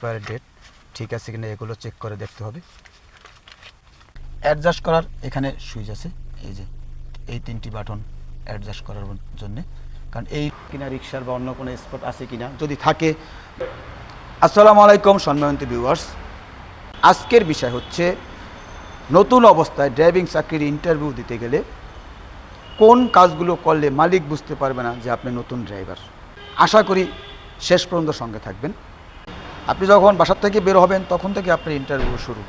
Expire date ঠিক আছে কিনা এগুলো চেক করে দেখতে হবে। অ্যাডজাস্ট করার এখানে সুইচ আছে, এই যে এই তিনটি বাটন অ্যাডজাস্ট করার জন্যে। কারণ এই কিনা রিক্সার বা অন্য কোনো স্পট আছে কিনা, যদি থাকে। আসসালামু আলাইকুম সম্মানিত ভিউয়ার্স আজকের বিষয় হচ্ছে, নতুন অবস্থায় ড্রাইভিং চাকরির ইন্টারভিউ দিতে গেলে কোন কাজগুলো করলে মালিক বুঝতে পারবে না যে আপনি নতুন ড্রাইভার আশা করি শেষ পর্যন্ত সঙ্গে থাকবেন। আপনি যখন বাসার থেকে বের হবেন, তখন থেকে আপনার ইন্টারভিউ শুরু।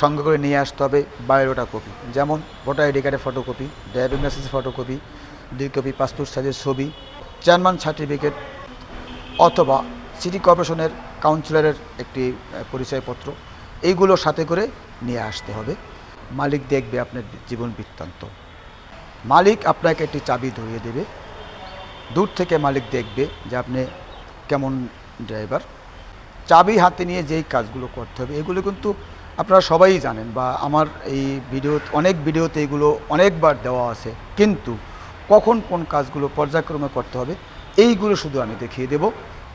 সঙ্গে করে নিয়ে আসতে হবে বায়োডাটা কপি যেমন ভোটার আইডি কার্ডের ফটোকপি ড্রাইভিং লাইসেন্সের ফটোকপি দুই কপি পাসপোর্ট সাইজের ছবি চেয়ারম্যান সার্টিফিকেট অথবা সিটি কর্পোরেশনের কাউন্সিলরের একটি পরিচয়পত্র। এইগুলো সাথে করে নিয়ে আসতে হবে। মালিক দেখবে আপনার জীবন বৃত্তান্ত। মালিক আপনাকে একটি চাবি ধরিয়ে দেবে। দূর থেকে মালিক দেখবে যে আপনি কেমন ড্রাইভার চাবি হাতে নিয়ে যেই কাজগুলো করতে হবে, এগুলো কিন্তু আপনারা সবাই জানেন বা আমার এই ভিডিও, অনেক ভিডিওতে এগুলো অনেকবার দেওয়া আছে, কিন্তু কখন কোন কাজগুলো পর্যায়ক্রমে করতে হবে, এইগুলো শুধু আমি দেখিয়ে দেব।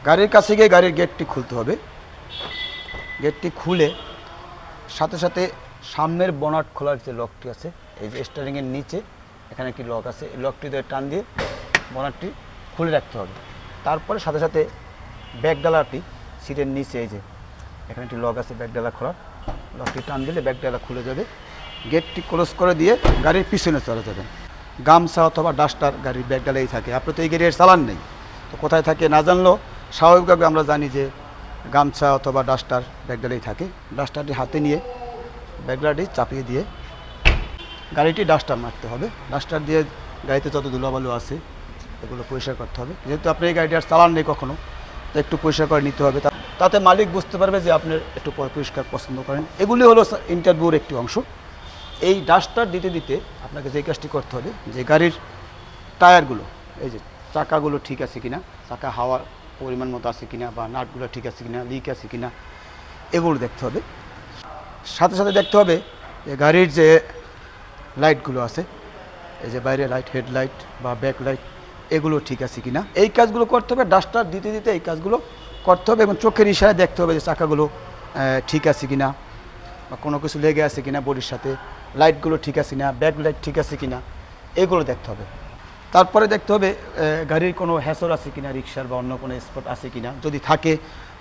গাড়ির কাছে গিয়ে গাড়ির গেটটি খুলতে হবে। গেটটি খুলে সাথে সাথে সামনের বনাট খোলার যে লকটি আছে, এই যে স্টারিংয়ের নিচে, এখানে একটি লক আছে, এই লকটি দিয়ে টান দিয়ে বনাটটি খুলে রাখতে হবে। তারপরে সাথে সাথে ব্যাগডালাটি সিটের নিচে এই যে, এখানে একটি লক আছে ব্যাগডালা খোলার লকটি টান দিলে ব্যাগডালা খুলে যাবে। গেটটি ক্লোজ করে দিয়ে গাড়ির পিছনে চলে যাবেন। গামছা অথবা ডাস্টার গাড়ির ব্যাগ ব্যাগডালাই থাকে। আপনি তো এই গাড়ির চালান নেই। তো কোথায় থাকে না জানলেও স্বাভাবিকভাবে আমরা জানি যে গামছা অথবা ডাস্টার ব্যাগডালেই থাকে। ডাস্টারটি হাতে নিয়ে ব্যাগডালাটি চাপিয়ে দিয়ে গাড়িটি ডাস্টার মারতে হবে। ডাস্টার দিয়ে গাড়িতে যত ধুলাবালু আছে, এগুলো পরিষ্কার করতে হবে। যেহেতু আপনি এই গাড়িটি আর চালান নেই কখনো, তো একটু পরিষ্কার করে নিতে হবে। তাতে মালিক বুঝতে পারবে যে আপনি একটু পরিষ্কার পছন্দ করেন। এগুলি হলো ইন্টারভিউর একটি অংশ। এই ডাস্টার দিতে দিতে আপনাকে যে কাজটি করতে হবে, যে গাড়ির টায়ারগুলো, এই যে চাকাগুলো ঠিক আছে কিনা, চাকা হাওয়ার পরিমাণ মতো আছে কিনা বা নাটগুলো ঠিক আছে কিনা লিক আছে কিনা, এগুলো দেখতে হবে। সাথে সাথে দেখতে হবে যে গাড়ির যে লাইটগুলো আছে, এই যে বাইরে লাইট হেডলাইট বা ব্যাক লাইট এগুলো ঠিক আছে কিনা। এই কাজগুলো করতে হবে ডাস্টার দিতে দিতে এই কাজগুলো করতে হবে এবং চোখের ইশারায় দেখতে হবে যে চাকাগুলো ঠিক আছে কিনা বা কোনো কিছু লেগে আছে কিনা বডির সাথে, লাইটগুলো ঠিক আছে কিনা, ব্যাক লাইট ঠিক আছে কিনা, এগুলো দেখতে হবে। তারপরে দেখতে হবে গাড়ির কোনো হ্যাসর আছে কিনা রিক্সার বা অন্য কোনো স্পট আছে কিনা। যদি থাকে,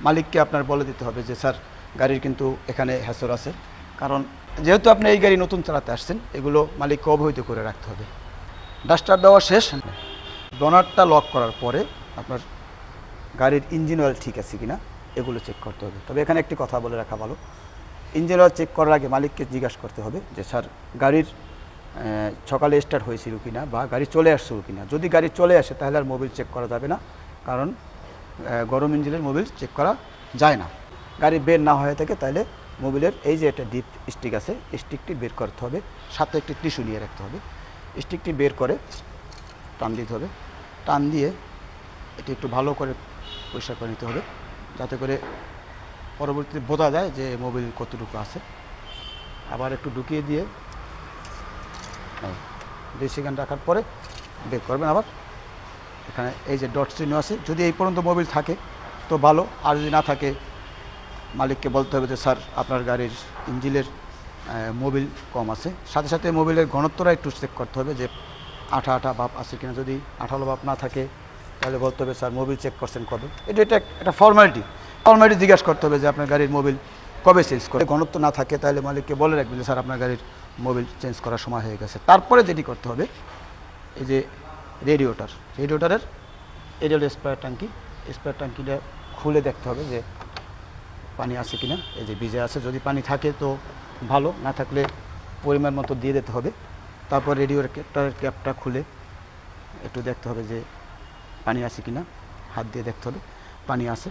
মালিককে আপনার বলে দিতে হবে যে, স্যার, গাড়ির কিন্তু এখানে হ্যাসর আছে। কারণ যেহেতু আপনি এই গাড়ি নতুন চালাতে আসছেন, এগুলো মালিককে অবহিত করে রাখতে হবে। ডাস্টার দেওয়া শেষ। ডোনারটা লক করার পরে আপনার গাড়ির ইঞ্জিন অয়েল ঠিক আছে কিনা, এগুলো চেক করতে হবে। তবে এখানে একটি কথা বলে রাখা ভালো। ইঞ্জিন অয়েল চেক করার আগে মালিককে জিজ্ঞাসা করতে হবে যে, স্যার, গাড়ির সকালে স্টার্ট হয়েছিল কিনা বা গাড়ি চলে আসছিল কিনা? যদি গাড়ি চলে আসে, তাহলে আর মোবিল চেক করা যাবে না, কারণ গরম ইঞ্জিনের মোবিল চেক করা যায় না। গাড়ি বের না হয়ে থাকে তাহলে মোবিলের এই যে একটা ডিপ স্টিক আছে স্টিকটি বের করতে হবে, সাথে একটি টিস্যু নিয়ে রাখতে হবে। স্টিকটি বের করে টান দিতে হবে। টান দিয়ে এটি একটু ভালো করে পরিষ্কার করে নিতে হবে। যাতে করে পরবর্তীতে বোঝা যায় যে মোবিল কতটুকু আছে। আবার একটু ঢুকিয়ে দিয়ে এই, দুই সেকেন্ড রাখার পরে বের করবেন আবার। এখানে এই যে ডট চিহ্ন আছে যদি এই পর্যন্ত মোবিল থাকে তো ভালো। আর যদি না থাকে মালিককে বলতে হবে যে স্যার আপনার গাড়ির ইঞ্জিনের মোবিল কম আছে। সাথে সাথে মোবিলের ঘনত্বটা একটু চেক করতে হবে যে আঠা আঠা ভাব আছে কিনা। যদি আঠালো ভাব না থাকে তাহলে বলতে হবে, স্যার মোবিল চেক করছেন কবে? এটা এটা একটা ফর্মালিটি ফর্মালিটি জিজ্ঞাসা করতে হবে যে আপনার গাড়ির মোবিল কবে চেঞ্জ করে। ঘনত্ব না থাকে, তাহলে মালিককে বলে রাখবেন যে, স্যার, আপনার গাড়ির মোবিল চেঞ্জ করার সময় হয়ে গেছে। তারপরে যেটি করতে হবে, এই যে রেডিওটার রেডিওটারের এটা হলো স্প্রায়ার ট্যাঙ্কি স্প্রায়ার ট্যাঙ্কিটা খুলে দেখতে হবে যে পানি আছে কি না এই যে ভিজে আছে, যদি পানি থাকে তো ভালো, না থাকলে পরিমাণ মতো দিয়ে দিতে হবে। তারপর রেডিওর ক্যাপটা খুলে একটু দেখতে হবে যে পানি আছে কিনা, হাত দিয়ে দেখতে হবে, পানি আছে।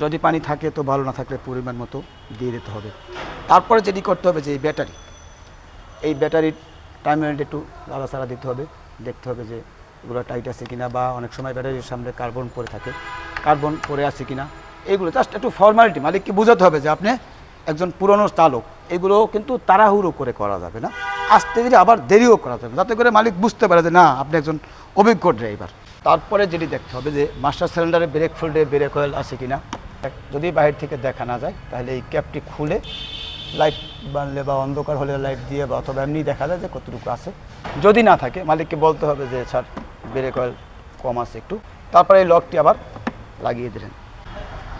যদি পানি থাকে তো ভালো না থাকলে পরিমাণ মতো দিয়ে দিতে হবে। তারপরে যেটি করতে হবে যে এই ব্যাটারি, এই ব্যাটারির টাইম একটু লাড়াচাড়া দিতে হবে, দেখতে হবে যে এগুলো টাইট আছে কিনা বা অনেক সময় ব্যাটারির সামনে কার্বন পরে থাকে কার্বন পরে আছে কিনা। এইগুলো জাস্ট একটু ফর্মালিটি মালিককে বোঝাতে হবে যে আপনি একজন পুরনো চালক, এগুলো কিন্তু তাড়াহুড়ো করে করা যাবে না। আস্তে ধীরে আবার দেরিও করা যাবে যাতে করে মালিক বুঝতে পারে যে না, আপনি একজন অভিজ্ঞ ড্রাইভার তারপরে যেটি দেখতে হবে যে মাস্টার সিলিন্ডারে ব্রেক ফোল্ডে ব্রেক অয়েল আছে কিনা। যদি বাইরে থেকে দেখা না যায়, তাহলে এই ক্যাপটি খুলে লাইট বানলে বা অন্ধকার হলে লাইট দিয়ে বা অথবা এমনি দেখা যায় যে কতটুকু আছে। যদি না থাকে, মালিককে বলতে হবে যে, স্যার ব্রেক অয়েল কম আছে একটু। তারপরে এই লকটি আবার লাগিয়ে দিলেন।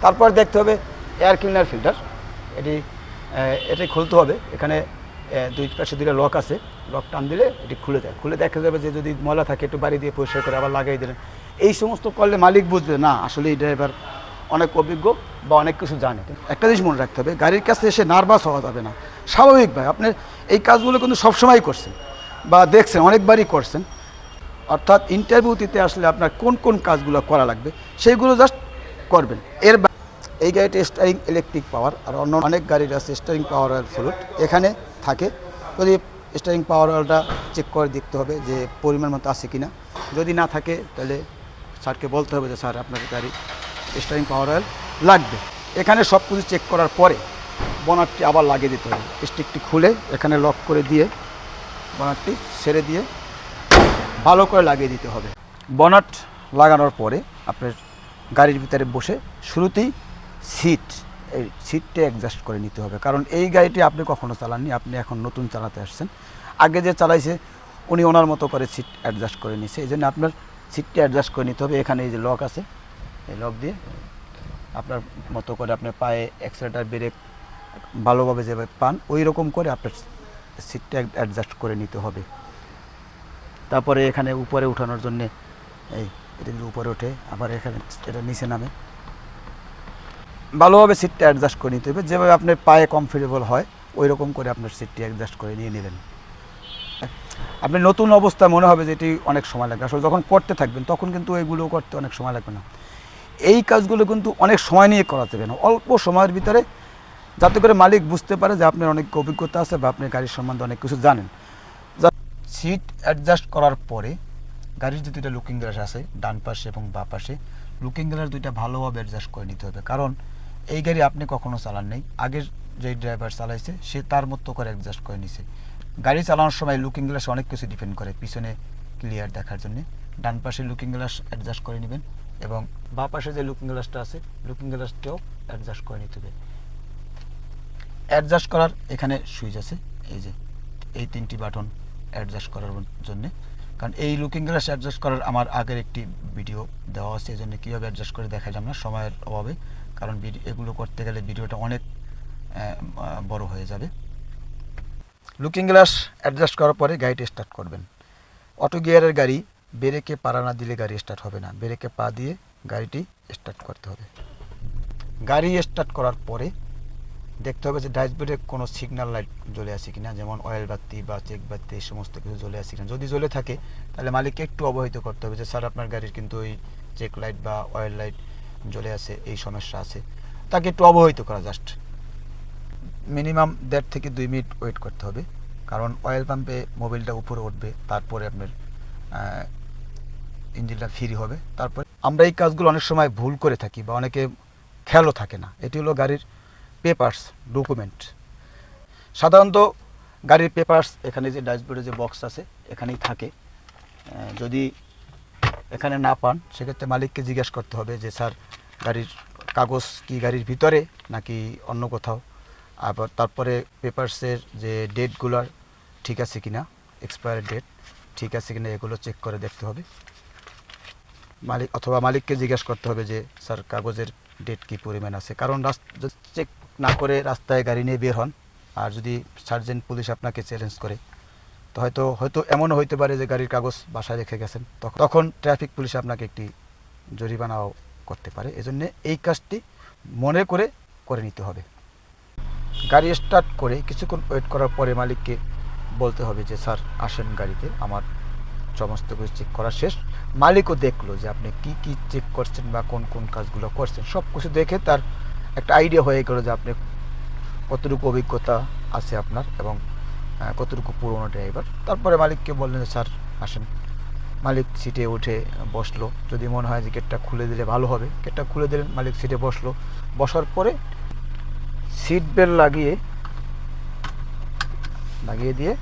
তারপর দেখতে হবে এয়ার ক্লিনার ফিল্টার এটি এটি খুলতে হবে। এখানে দুই পাশে দুটো লক আছে। লক টান দিলে এটি খুলে দেয়। খুলে দেখা যাবে যে যদি ময়লা থাকে, একটু বাড়ি দিয়ে পরিষ্কার করে আবার লাগিয়ে দিলেন। এই সমস্ত করলে মালিক বুঝবে, না, আসলে এই ড্রাইভার অনেক অভিজ্ঞ বা অনেক কিছু জানে। একটা জিনিস মনে রাখতে হবে, গাড়ির কাছে এসে নার্ভাস হওয়া যাবে না। স্বাভাবিক ভাই, আপনি এই কাজগুলো কিন্তু সবসময় করছেন বা দেখছেন, অনেকবারই করছেন। অর্থাৎ ইন্টারভিউ দিতে আসলে আপনার কোন কোন কাজগুলো করা লাগবে সেইগুলো জাস্ট করবেন। এর এই গাড়িটা স্টারিং ইলেকট্রিক পাওয়ার আর অন্য অনেক গাড়ির আছে স্টারিং পাওয়ার ফ্লুট এখানে থাকে। যদি স্টারিং পাওয়ার অয়েলটা চেক করে দেখতে হবে যে পরিমাণ মতো আছে কিনা। যদি না থাকে, তাহলে স্যারকে বলতে হবে যে, স্যার, আপনার গাড়ি স্টারিং পাওয়ার অয়েল লাগবে। এখানে সব কিছু চেক করার পরে বনারটি আবার লাগিয়ে দিতে হবে। স্টিকটি খুলে এখানে লক করে দিয়ে বনারটি ছেড়ে দিয়ে ভালো করে লাগিয়ে দিতে হবে। বনাট লাগানোর পরে আপনার গাড়ির ভিতরে বসে শুরুতেই সিট এই সিটটা অ্যাডজাস্ট করে নিতে হবে। কারণ এই গাড়িটি আপনি কখনো চালাননি, আপনি এখন নতুন চালাতে আসছেন। আগে যে চালাইছে, উনি ওনার মতো করে সিট অ্যাডজাস্ট করে নিছে। এই জন্য আপনার সিটটা অ্যাডজাস্ট করে নিতে হবে। এখানে এই যে লক আছে, এই লক দিয়ে আপনার মতো করে আপনার পায়ে অ্যাক্সিলেটার ব্রেক ভালোভাবে যেভাবে পান ওই রকম করে আপনার সিটটা অ্যাডজাস্ট করে নিতে হবে। তারপরে এখানে উপরে উঠানোর জন্য, এই এটা উপরে ওঠে আবার এখানে এটা নিচে নামে। ভালোভাবে সিটটা অ্যাডজাস্ট করে নিতে হবে। যেভাবে আপনার পায়ে কমফোর্টেবল হয় ওই রকম করে আপনার সিটটি অ্যাডজাস্ট করে নিয়ে নেবেন। আপনি নতুন অবস্থা মনে হবে যে এটি অনেক সময় লাগবে। আসলে যখন করতে থাকবেন, তখন কিন্তু এগুলো করতে অনেক সময় লাগবে না। এই কাজগুলো কিন্তু অনেক সময় নিয়ে করা যাবে না। অল্প সময়ের ভিতরে যাতে করে মালিক বুঝতে পারে যে আপনার অনেক অভিজ্ঞতা আছে বা আপনি গাড়ির সম্বন্ধে অনেক কিছু জানেন। সিট অ্যাডজাস্ট করার পরে গাড়ির যে দুইটা লুকিং গ্লাস আছে, ডান পাশে এবং বা পাশে লুকিং গ্লাস দুইটা ভালোভাবে অ্যাডজাস্ট করে নিতে হবে। কারণ এই গাড়ি আপনি কখনো চালান নেই। আগের যে ড্রাইভার চালাইছে, সে তার মতো করে অ্যাডজাস্ট করে নিছে। গাড়ি চালানোর সময় লুকিং গ্লাস অনেক কিছু ডিপেন্ড করে, পিছনে ক্লিয়ার দেখার জন্য। ডান পাশে লুকিং গ্লাস অ্যাডজাস্ট করে নেবেন এবং বা পাশে যে লুকিং গ্লাসটা আছে লুকিং গ্লাসটাও অ্যাডজাস্ট করে নিতে হবে। অ্যাডজাস্ট করার এখানে সুইচ আছে, এই যে এই তিনটি বাটন অ্যাডজাস্ট করার জন্য। কারণ এই লুকিং গ্লাস অ্যাডজাস্ট করার আমার আগের একটি ভিডিও দেওয়া আছে এই জন্য কীভাবে অ্যাডজাস্ট করে দেখালাম না, সময়ের অভাবে। কারণ এগুলো করতে গেলে ভিডিওটা অনেক বড় হয়ে যাবে। লুকিং গ্লাস অ্যাডজাস্ট করার পরে গাড়িটা স্টার্ট করবেন। অটো গিয়ারের গাড়ি ব্রেকে পাড়া না দিলে গাড়ি স্টার্ট হবে না। ব্রেকে পা দিয়ে গাড়িটি স্টার্ট করতে হবে। গাড়ি স্টার্ট করার পরে দেখতে হবে যে ড্যাশবোর্ডে কোনো সিগন্যাল লাইট জ্বলে আছে কিনা, যেমন অয়েল বাতি বা চেক বাতি, এই সমস্ত কিছু জ্বলে আছে কিনা। যদি জ্বলে থাকে, তাহলে মালিককে একটু অবহিত করতে হবে যে, স্যার, আপনার গাড়ির কিন্তু ওই চেক লাইট বা অয়েল লাইট জ্বলে আছে, এই সমস্যা আছে। তাকে একটু অবহিত করা জাস্ট মিনিমাম দেড় থেকে দুই মিনিট ওয়েট করতে হবে। কারণ অয়েল পাম্পে মোবিলটা উপরে উঠবে, তারপরে আপনার ইঞ্জিনটা ফ্রি হবে। তারপরে আমরা এই কাজগুলো অনেক সময় ভুল করে থাকি বা অনেকে খেয়ালও থাকে না। এটি হলো গাড়ির পেপার্স ডকুমেন্ট সাধারণত গাড়ির পেপার্স এখানে যে ড্যাশবোর্ডে যে বক্স আছে, এখানেই থাকে। যদি এখানে না পান, সেক্ষেত্রে মালিককে জিজ্ঞেস করতে হবে যে, স্যার গাড়ির কাগজ কি গাড়ির ভিতরে নাকি অন্য কোথাও? আবার তারপরে পেপার্সের যে ডেটগুলোর ঠিক আছে কি না এক্সপায়ার ডেট ঠিক আছে কি না এগুলো চেক করে দেখতে হবে। মালিক অথবা মালিককে জিজ্ঞেস করতে হবে যে, স্যার, কাগজের ডেট কি পরিমাণ আছে? কারণ রাস্তা চেক না করে রাস্তায় গাড়ি নিয়ে বের হন, আর যদি সার্জেন্ট পুলিশ আপনাকে চ্যালেঞ্জ করে, তো হয়তো হয়তো এমনও হইতে পারে যে গাড়ির কাগজ বাসায় রেখে গেছেন। তখন ট্রাফিক পুলিশ আপনাকে একটি জরিমানাও করতে পারে। এজন্য এই কাজটি মনে করে করে নিতে হবে। গাড়ি স্টার্ট করে কিছুক্ষণ ওয়েট করার পরে মালিককে বলতে হবে যে, স্যার, আসেন গাড়িতে। আমার সমস্ত কিছু চেক করা শেষ। মালিকও দেখল যে, আপনি কি কি চেক করছেন বা কোন কোন কাজগুলো করছেন? সব কিছু দেখে তার একটা আইডিয়া হয়ে গেলো যে, আপনি কতটুকু অভিজ্ঞতা আছে আপনার এবং কতটুকু পুরনো ড্রাইভার তারপরে মালিককে বললেন যে, স্যার, আসেন। মালিক সিটে উঠে বসল। যদি মনে হয় যে গেটটা খুলে দিলে ভালো হবে। গেটটা খুলে দিলেন মালিক সিটে বসল। বসার পরে সিট বেল্ট লাগিয়ে লাগিয়ে দিয়ে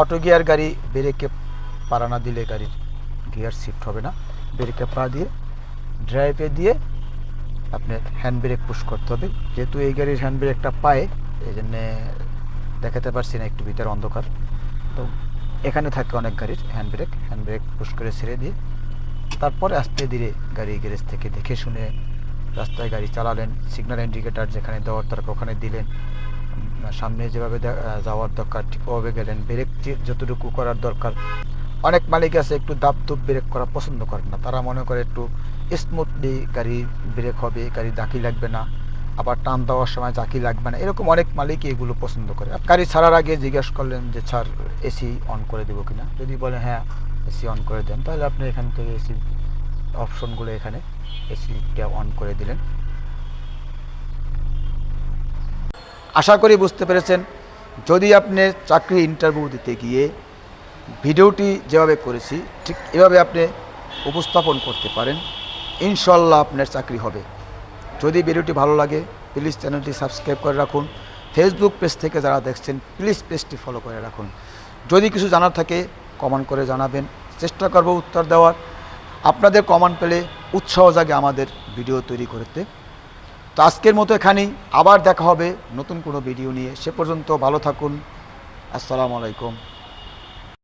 অটো গিয়ার গাড়ি ব্রেকে পাড়া না দিলে গাড়ির গিয়ার শিফট হবে না। ব্রেকে পা দিয়ে ড্রাইভে দিয়ে আপনার হ্যান্ড ব্রেক পুশ করতে হবে। যেহেতু এই গাড়ির হ্যান্ড ব্রেকটা পায়ে, এই জন্যে দেখাতে পারছি না, একটু ভিতরে অন্ধকার। তো এখানে থাকে অনেক গাড়ির hand brake hand brake push করে ছেড়ে দিয়ে তারপরে আস্তে ধীরে গাড়ি গ্যারেজ থেকে দেখে শুনে রাস্তায় গাড়ি চালালেন সিগন্যাল ইন্ডিকেটার যেখানে দেওয়ার দরকার ওখানে দিলেন সামনে যেভাবে যাওয়ার দরকার ঠিক ওভাবে গেলেন ব্রেক যতটুকু করার দরকার। অনেক মালিক আছে একটু দাপ দুপ ব্রেক করা পছন্দ করেন না, তারা মনে করে একটু স্মুথলি গাড়ি ব্রেক হবে, গাড়ি জাকি লাগবে না। আবার টান দেওয়ার সময় জাকি লাগবে না, এরকম অনেক মালিকই এগুলো পছন্দ করে। গাড়ি ছাড়ার আগে জিজ্ঞেস করলেন যে, স্যার এসি অন করে দেবো কিনা? যদি বলে হ্যাঁ এসি অন করে দেন, তাহলে আপনি এখান থেকে এসি অপশনগুলো এখানে এসিটা অন করে দিলেন। আশা করি বুঝতে পেরেছেন, যদি আপনি চাকরি ইন্টারভিউ দিতে গিয়ে ভিডিওটি যেভাবে করেছি, ঠিক এভাবে আপনি উপস্থাপন করতে পারেন ইনশাল্লাহ আপনার চাকরি হবে। যদি ভিডিওটি ভালো লাগে প্লিজ চ্যানেলটি সাবস্ক্রাইব করে রাখুন। ফেসবুক পেজ থেকে যারা দেখছেন প্লিজ পেজটি ফলো করে রাখুন। যদি কিছু জানার থাকে কমেন্ট করে জানাবেন। চেষ্টা করব উত্তর দেওয়ার। আপনাদের কমেন্ট পেলে উৎসাহ জাগে আমাদের ভিডিও তৈরি করতে। তো আজকের মতো এখানেই। আবার দেখা হবে নতুন কোনো ভিডিও নিয়ে। সে পর্যন্ত ভালো থাকুন। আসসালামু আলাইকুম।